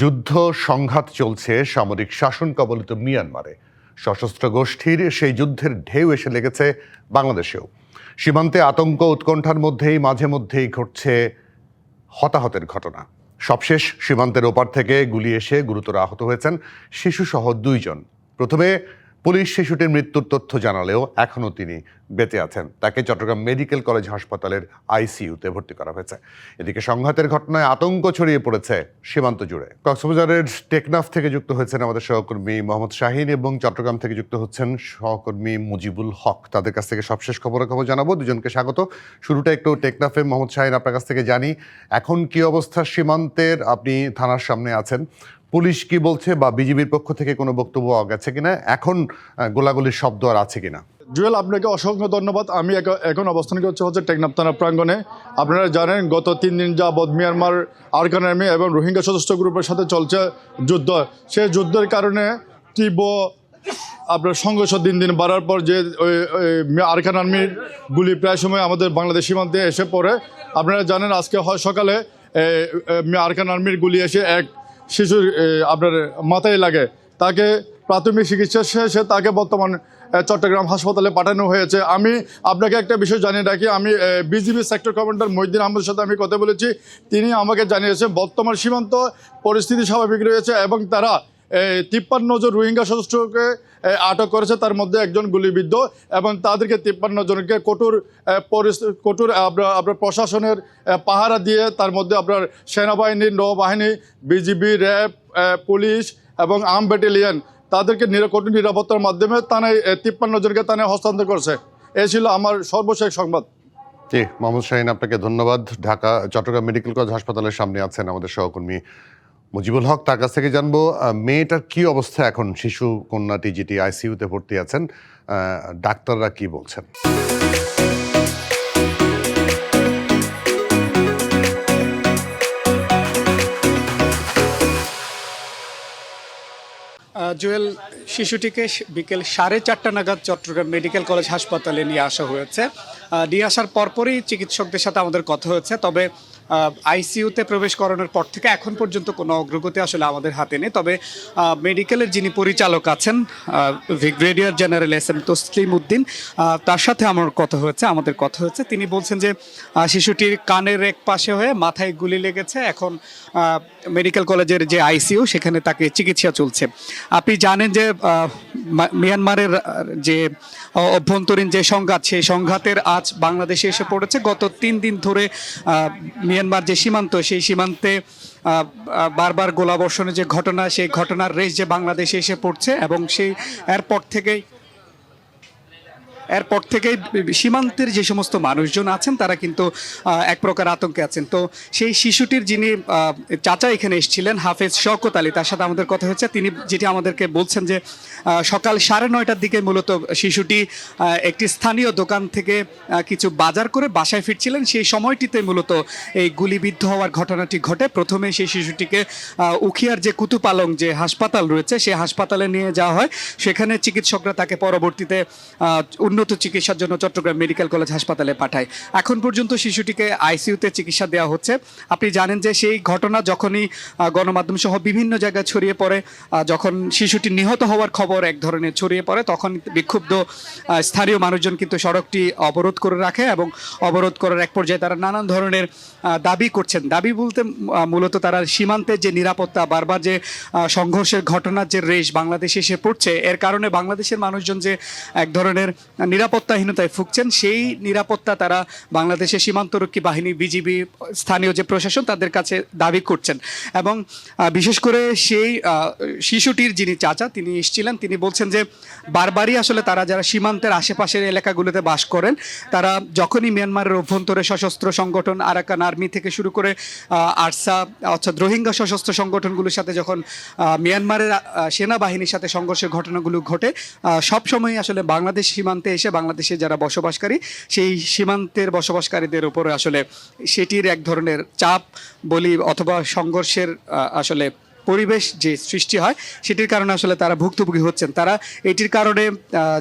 যুদ্ধ সংঘাত চলছে, সামরিক শাসন কবলিত মিয়ানমারে। সশস্ত্র গোষ্ঠীর সেই যুদ্ধের ঢেউ এসে লেগেছে বাংলাদেশেও। সীমান্তে আতঙ্ক উৎকণ্ঠার মধ্যেই মাঝে মধ্যেই ঘটছে হতাহতের ঘটনা। সবশেষ, সীমান্তের ওপার থেকে গুলি এসে গুরুতর আহত হয়েছেন শিশুসহ দুইজন। প্রথমে পুলিশ শিশুটির মৃত্যুর তথ্য জানালেও এখনও তিনি বেঁচে আছেন। তাকে চট্টগ্রাম মেডিকেল কলেজ হাসপাতালের আইসিইউতে ভর্তি করা হয়েছে। এদিকে সংঘাতের ঘটনায় আতঙ্ক ছড়িয়ে পড়েছে সীমান্ত জুড়ে। কক্সবাজারের টেকনাফ থেকে যুক্ত হয়েছেন আমাদের সহকর্মী মোহাম্মদ শাহিন এবং চট্টগ্রাম থেকে যুক্ত হচ্ছেন সহকর্মী মুজিবুল হক। তাদের কাছ থেকে সবশেষ খবরাখবর জানাব। দুজনকে স্বাগত। শুরুটা একটু টেকনাফে। মোহাম্মদ শাহিন, আপনার কাছ থেকে জানি, এখন কি অবস্থা সীমান্তের? আপনি থানার সামনে আছেন। পুলিশ কি বলছে বা বিজিবির পক্ষ থেকে কোনো বক্তব্য গেছে কিনা? এখন গোলাগুলির শব্দ আর আছে কিনা? জুয়েল, আপনাকে অসংখ্য ধন্যবাদ। আমি এখন অবস্থান করছি হচ্ছে টেকনাফ থানা প্রাঙ্গণে। আপনারা জানেন, গত তিন দিন যাবৎ মিয়ানমার আরকান আর্মি এবং রোহিঙ্গা সদস্য গ্রুপের সাথে চলছে যুদ্ধ। সেই যুদ্ধের কারণে তীব্র আপনার সংঘর্ষ দিন দিন বাড়ার পর যে আরকান আর্মির গুলি প্রায় সময় আমাদের বাংলাদেশ সীমান্তে এসে পড়ে। আপনারা জানেন, আজকে হয় সকালে আরকান আর্মির গুলি এসে এক শিশুর আপনার মাথায় লাগে। তাকে প্রাথমিক চিকিৎসা শেষে তাকে বর্তমান চট্টগ্রাম হাসপাতালে পাঠানো হয়েছে। আমি আপনাকে একটা বিষয় জানিয়ে রাখি। আমি বিজিবি সেক্টর কমান্ডার মহিদ্দিন আহমদের সাথে আমি কথা বলেছি। তিনি আমাকে জানিয়েছেন, বর্তমান সীমান্ত পরিস্থিতি স্বাভাবিক রয়েছে এবং তারা তিপ্পান্ন জন রোহিঙ্গা সদস্যকে আটক করেছে। তার মধ্যে একজন গুলিবিদ্ধ এবং তাদেরকে তিপ্পান্ন জনকে কঠোর কঠোর আপনার প্রশাসনের পাহারা দিয়ে তার মধ্যে আপনার সেনাবাহিনী, নৌবাহিনী, বিজিবি, র্যাব পুলিশ এবং আর্ম ব্যাটালিয়ন তাদেরকে কঠোর নিরাপত্তার মাধ্যমে তানে তিপ্পান্ন জনকে তানে হস্তান্তর করছে। এ ছিল আমার সর্বশেষ সংবাদ। জি মোহাম্মদ শাহিন, আপনাকে ধন্যবাদ। ঢাকা, চট্টগ্রাম মেডিকেল কলেজ হাসপাতালের সামনে আছেন আমাদের সহকর্মী মুজিবুল হক, তার কাছ থেকে জানব মেয়েটার কি অবস্থা এখন? শিশু কন্যাটি যেটি আইসিইউতে ভর্তি আছেন ডাক্তাররা কি বলছেন? জুয়েল, শিশুটিকে বিকেল সাড়ে চারটা নাগাদ চট্টগ্রাম মেডিকেল কলেজ হাসপাতালে নিয়ে আসা হয়েছে। নিয়ে আসার পরপরই চিকিৎসকদের সাথে আমাদের কথা হয়েছে। তবে আইসিইউতে প্রবেশ করানোর পর থেকে এখন পর্যন্ত কোনো অগ্রগতি আসলে আমাদের হাতে নেই। তবে মেডিকেলের যিনি পরিচালক আছেন brigadier general S M Taslim Uddin তার সাথে আমার কথা হয়েছে, আমাদের কথা হয়েছে। তিনি বলছেন যে শিশুটির কানের এক পাশে হয়ে মাথায় গুলি লেগেছে। এখন মেডিকেল কলেজের যে আইসিইউ সেখানে তাকে চিকিৎসা চলছে। আপনি জানেন যে মিয়ানমারের যে অভ্যন্তরীণ যে সংঘাত, সেই সংঘাতের আজ বাংলাদেশে এসে পড়েছে। গত তিন দিন ধরে মিয়ানমার যে সীমান্ত, সেই সীমান্তে বারবার গোলাবর্ষণের যে ঘটনা, সেই ঘটনার রেশ যে বাংলাদেশে এসে পড়ছে এবং সেই এরপর থেকেই এরপর থেকে সীমান্তের যে সমস্ত মানুষজন আছেন, তারা কিন্তু এক প্রকার আতঙ্কে আছেন। তো সেই শিশুটির যিনি চাচা এখানে এসেছিলেন, হাফেজ শওকত আলী, তার সাথে আমাদের কথা হচ্ছে। তিনি যেটি আমাদেরকে বলছেন যে সকাল সাড়ে নয়টার দিকে মূলত শিশুটি একটি স্থানীয় দোকান থেকে কিছু বাজার করে বাসায় ফিরছিলেন। সেই সময়টিতে মূলত এই গুলিবিদ্ধ হওয়ার ঘটনাটি ঘটে। প্রথমে সেই শিশুটিকে উখিয়ার যে কুতুপালং যে হাসপাতাল রয়েছে, সেই হাসপাতালে নিয়ে যাওয়া হয়। সেখানে চিকিৎসকরা তাকে পরবর্তীতে উন্নত চিকিৎসার জন্য চট্টগ্রাম মেডিকেল কলেজ হাসপাতালে পাঠায়। এখন পর্যন্ত শিশুটিকে আইসিইউতে চিকিৎসা দেওয়া হচ্ছে। আপনি জানেন যে সেই ঘটনা যখনই গণমাধ্যম সহ বিভিন্ন জায়গায় ছড়িয়ে পড়ে যখন শিশুটি নিহত হওয়ার খবর এক ধরনের ছড়িয়ে পড়ে, তখন বিক্ষুব্ধ স্থানীয় মানুষজন কিন্তু সড়কটি অবরোধ করে রাখে এবং অবরোধ করার এক পর্যায়ে তারা নানান ধরনের দাবি করছেন। দাবি বলতে মূলত তারা সীমান্তের যে নিরাপত্তা, বারবার যে সংঘর্ষের ঘটনার যে রেশ বাংলাদেশে এসে পড়ছে, এর কারণে বাংলাদেশের মানুষজন যে এক ধরনের নিরাপত্তাহীনতায় ভুগছেন, সেই নিরাপত্তা তারা বাংলাদেশের সীমান্তরক্ষী বাহিনী, বিজিবি, স্থানীয় যে প্রশাসন তাদের কাছে দাবি করছেন। এবং বিশেষ করে সেই শিশুটির যিনি চাচা, তিনি এসেছিলেন, তিনি বলছেন যে বারবারই আসলে তারা যারা সীমান্তের আশেপাশের এলাকাগুলোতে বাস করেন, তারা যখনই মিয়ানমারের অভ্যন্তরে সশস্ত্র সংগঠন, আরাকান আর্মি থেকে শুরু করে আরসা, অর্থাৎ রোহিঙ্গা সশস্ত্র সংগঠনগুলোর সাথে যখন মিয়ানমারের সেনাবাহিনীর সাথে সংঘর্ষের ঘটনাগুলো ঘটে সব সময় আসলে বাংলাদেশ সীমান্তে এসে বাংলাদেশে যারা বসবাসকারী, সেই সীমান্তের বসবাসকারীদের উপরে আসলে সেটির এক ধরনের চাপ বলি অথবা সংঘর্ষের আসলে পরিবেশ যে সৃষ্টি হয়, সেটির কারণে আসলে তারা ভুক্তভোগী হচ্ছেন। তারা এটির কারণে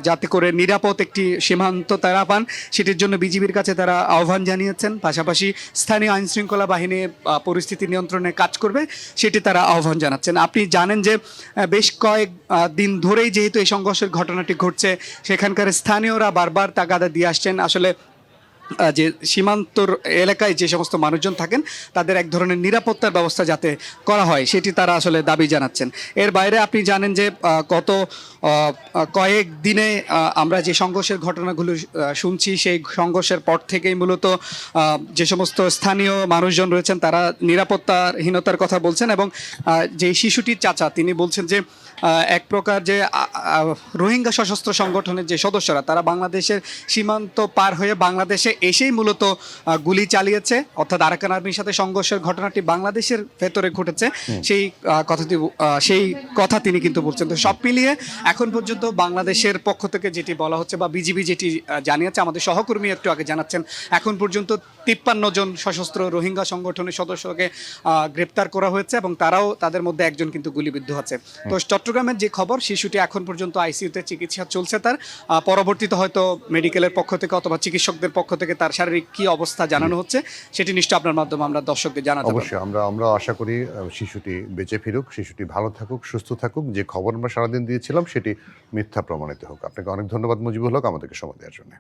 যাতে করে নিরাপদ একটি সীমান্ত তারা পান, সেটির জন্য বিজিবির কাছে তারা আহ্বান জানিয়েছেন। পাশাপাশি স্থানীয় আইন শৃঙ্খলা বাহিনী পরিস্থিতি নিয়ন্ত্রণে কাজ করবে, সেটি তারা আহ্বান জানাচ্ছেন। আপনি জানেন যে বেশ কয়েক দিন ধরেই যেহেতু এই সংঘর্ষের ঘটনাটি ঘটছে, সেখানকার স্থানীয়রা বারবার তাগাদা দিয়ে আসছেন। আসলে যে সীমান্তর এলাকায় যে সমস্ত মানুষজন থাকেন, তাদের এক ধরনের নিরাপত্তার ব্যবস্থা যাতে করা হয়, সেটি তারা আসলে দাবি জানাচ্ছেন। এর বাইরে আপনি জানেন যে গত কয়েক দিনে আমরা যে সংঘর্ষের ঘটনাগুলো শুনছি, সেই সংঘর্ষের পর থেকেই মূলত যে সমস্ত স্থানীয় মানুষজন রয়েছেন, তারা নিরাপত্তাহীনতার কথা বলছেন এবং যে শিশুটির চাচা, তিনি বলছেন যে এক প্রকার যে রোহিঙ্গা সশস্ত্র সংগঠনের যে সদস্যরা তারা বাংলাদেশের সীমান্ত পার হয়ে বাংলাদেশে এসেই মূলত গুলি চালিয়েছে। অর্থাৎ আরাকান আর্মির সাথে সংঘর্ষের ঘটনাটি বাংলাদেশের ভেতরে ঘটেছে। সেই কথাটি সেই কথা তিনি কিন্তু বলছেন। তো সব মিলিয়ে এখন পর্যন্ত বাংলাদেশের পক্ষ থেকে যেটি বলা হচ্ছে বা বিজিবি যেটি জানিয়েছে আমাদের সহকর্মী একটু আগে জানাচ্ছেন এখন পর্যন্ত তিপ্পান্ন জন সশস্ত্র রোহিঙ্গা সংগঠনের সদস্যকে গ্রেপ্তার করা হয়েছে এবং তারাও তাদের মধ্যে একজন কিন্তু গুলিবিদ্ধ আছে। তো চট্টগ্রামের যে খবর, শিশুটি এখন পর্যন্ত আইসিইউতে চিকিৎসা চলছে তার। পরবর্তীতে হয়তো মেডিকেলের পক্ষ থেকে অথবা চিকিৎসকদের পক্ষ থেকে তার শারীরিক কি অবস্থা জানানো হচ্ছে, সেটি নিশ্চয় আপনার মাধ্যমে আমরা দর্শকদের জানাতে অবশ্যই, আমরা আমরা আশা করি শিশুটি বেঁচে ফিরুক, শিশুটি ভালো থাকুক, সুস্থ থাকুক। যে খবর আমরা সারাদিন দিয়েছিলাম, সেটি মিথ্যা প্রমাণিত হোক। আপনাকে অনেক ধন্যবাদ মুজিবুল হক আমাদেরকে সময় দেওয়ার জন্য।